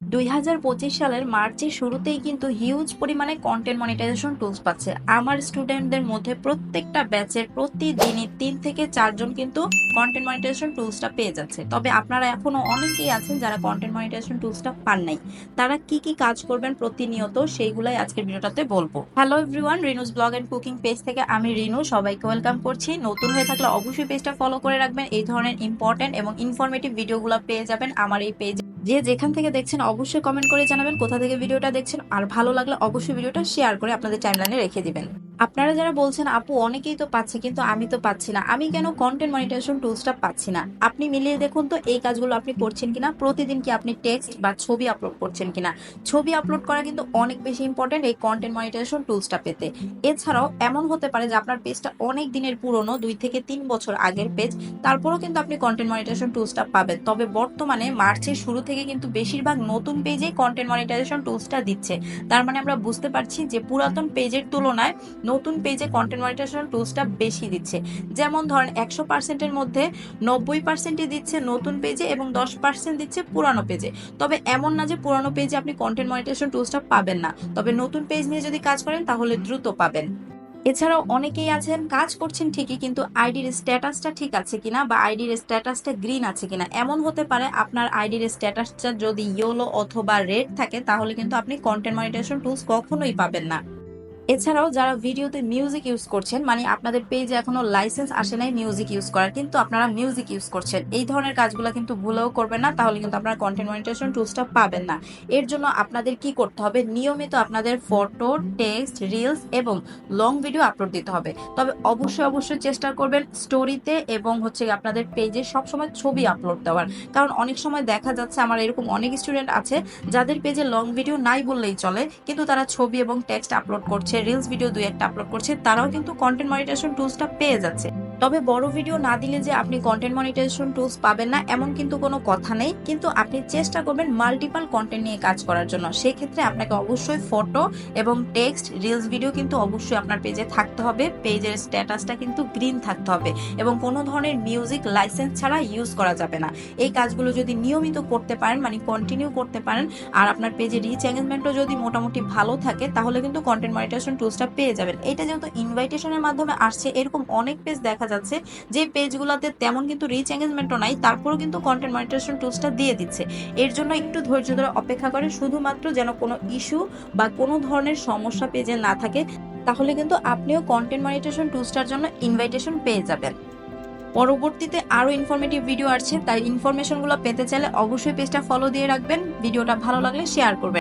দুই হাজার পঁচিশ সালের মার্চের শুরুতেই কিন্তু হিউজ পরিমাণে কন্টেন্ট মনিটাইজেশন টুলস পাচ্ছে। আমার স্টুডেন্টদের মধ্যে প্রত্যেকটা ব্যাচের প্রতিদিনই তিন থেকে চারজন কিন্তু কন্টেন্ট মনিটাইজেশন টুলসটা পেয়ে যাচ্ছে। তবে আপনারা এখনও অনেকেই আছেন যারা কন্টেন্ট মনিটাইজেশন টুলসটা পান নাই। তারা কি কি কাজ করবেন প্রতিনিয়ত সেইগুলাই আজকের ভিডিওটাতে বলব। Hello everyone Rinu's blog and cooking page থেকে আমি রিনু। সবাইকে ওয়েলকাম করছি। নতুন হয়ে থাকলে অবশ্যই পেজটা ফলো করে রাখবেন। এই ধরনের ইম্পর্টেন্ট এবং ইনফরমেটিভ ভিডিওগুলো পেয়ে যাবেন আমার এই পেজে যে যেখান থেকে দেখছেন অবশ্যই কমেন্ট করে জানাবেন, কোথা থেকে ভিডিওটা দেখছেন, আর ভালো লাগলে অবশ্যই ভিডিওটা শেয়ার করে আপনাদের টাইমলাইনে রেখে দিবেন। আপনারা যারা বলছেন, আপু, অনেকেই তো পাচ্ছে, কিন্তু আমি তো পাচ্ছি না। আমি কেন কন্টেন্ট মনিটাইজেশন টুলসটা পাচ্ছি না? আপনি মিলিয়ে দেখুন তো, এই কাজগুলো আপনি করছেন কিনা? প্রতিদিন কি আপনি টেক্সট বা ছবি আপলোড করছেন কিনা? ছবি আপলোড করা কিন্তু অনেক বেশি ইম্পর্টেন্ট এই কন্টেন্ট মনিটাইজেশন টুলসটা পেতে। এছাড়াও এমন হতে পারে যে আপনার পেজটা অনেক দিনের পুরনো, দুই থেকে তিন বছর আগের পেজ তারপরেও কিন্তু আপনি কন্টেন্ট মনিটাইজেশন টুলসটা পাবেন। তবে বর্তমানে মার্চের শুরু থেকে কিন্তু বেশিরভাগ নতুন পেজে কন্টেন্ট মনিটাইজেশন টুলসটা দিচ্ছে। তার মানে আমরা বুঝতে পারছি যে পুরাতন পেজের তুলনায় নতুন পেজে কন্টেন্ট মনিটাইজেশন টুলসটা বেশি দিচ্ছে। যেমন ধরেন, একশো পার্সেন্টের মধ্যে নব্বই পার্সেন্টই দিচ্ছে নতুন পেজে এবং দশ পার্সেন্ট দিচ্ছে পুরানো পেজে। তবে এমন না যে পুরানো পেজে আপনি কন্টেন্ট মনিটাইজেশন টুলসটা পাবেন না। তবে নতুন পেজ নিয়ে যদি কাজ করেন, তাহলে দ্রুত পাবেন। এছাড়াও অনেকেই আছেন, কাজ করছেন ঠিকই, কিন্তু আইডির স্ট্যাটাসটা ঠিক আছে কিনা বা আইডির স্ট্যাটাসটা গ্রিন আছে কিনা, এমন হতে পারে আপনার আইডির স্ট্যাটাসটা যদি ইয়েলো অথবা রেড থাকে, তাহলে কিন্তু আপনি কন্টেন্ট মনিটাইজেশন টুলস কখনোই পাবেন না। এছাড়াও যারা ভিডিওতে মিউজিক ইউজ করছেন মানে আপনাদের পেজে এখনও লাইসেন্স আসে নাই মিউজিক ইউজ করার, কিন্তু আপনারা মিউজিক ইউজ করছেন, এই ধরনের কাজগুলো কিন্তু ভুলেও করবেন না, তাহলে কিন্তু আপনারা কন্টেন্ট মনিটাইজেশন টুলসটা পাবেন না। এর জন্য আপনাদের কি করতে হবে? নিয়মিত আপনাদের ফটো টেক্সট রিলস এবং লং ভিডিও আপলোড দিতে হবে। তবে অবশ্যই অবশ্যই চেষ্টা করবেন স্টোরিতে এবং হচ্ছে আপনাদের পেজে সবসময় ছবি আপলোড দেওয়ার। কারণ অনেক সময় দেখা যাচ্ছে আমার এরকম অনেক স্টুডেন্ট আছে, যাদের পেজে লং ভিডিও নাই বললেই চলে, কিন্তু তারা ছবি এবং টেক্সট আপলোড করছে রিলস ভিডিও দুই একটা আপলোড করছে তারাও কিন্তু কন্টেন্ট মনিটাইজেশন টুলসটা পেয়ে যাচ্ছে। তবে বড় ভিডিও না দিলে যে আপনি কন্টেন্ট মনিটাইজেশন টুলস পাবেন না, এমন কিন্তু কোনো কথা নেই। কিন্তু আপনি চেষ্টা করবেন মাল্টিপাল কন্টেন্ট নিয়ে কাজ করার জন্য। সেক্ষেত্রে আপনাকে অবশ্যই ফটো এবং টেক্সট রিলস ভিডিও কিন্তু অবশ্যই আপনার পেজে থাকতে হবে। পেজের স্ট্যাটাসটা কিন্তু গ্রিন থাকতে হবে এবং কোনো ধরনের মিউজিক লাইসেন্স ছাড়া ইউজ করা যাবে না। এই কাজগুলো যদি নিয়মিত করতে পারেন মানে কন্টিনিউ করতে পারেন, আর আপনার পেজে রিচ এঙ্গেজমেন্টও যদি মোটামুটি ভালো থাকে, তাহলে কিন্তু কন্টেন্ট মনিটাইজেশন টুলসটা পেয়ে যাবেন। এটা যেহেতু ইনভাইটেশনের মাধ্যমে আসছে, এরকম অনেক পেজ দেখা যাচ্ছে যে পেজগুলোতে তেমন কিন্তু রিচ এঙ্গেজমেন্টও নাই, তারপরেও কিন্তু কন্টেন্ট মনিটাইজেশন টুলসটা দিয়ে দিচ্ছে। এর জন্য একটু ধৈর্য ধরে অপেক্ষা করে, শুধুমাত্র যেন কোনো ইস্যু বা কোনো ধরনের সমস্যা পেজে না থাকে, তাহলে কিন্তু আপনিও কন্টেন্ট মনিটাইজেশন টুলসটার জন্য ইনভাইটেশন পেয়ে যাবেন। পরবর্তীতে আরও ইনফরমেটিভ ভিডিও আসছে, তাই ইনফরমেশনগুলো পেতে চাইলে অবশ্যই পেজটা ফলো দিয়ে রাখবেন ভিডিওটা ভালো লাগলে শেয়ার করবেন।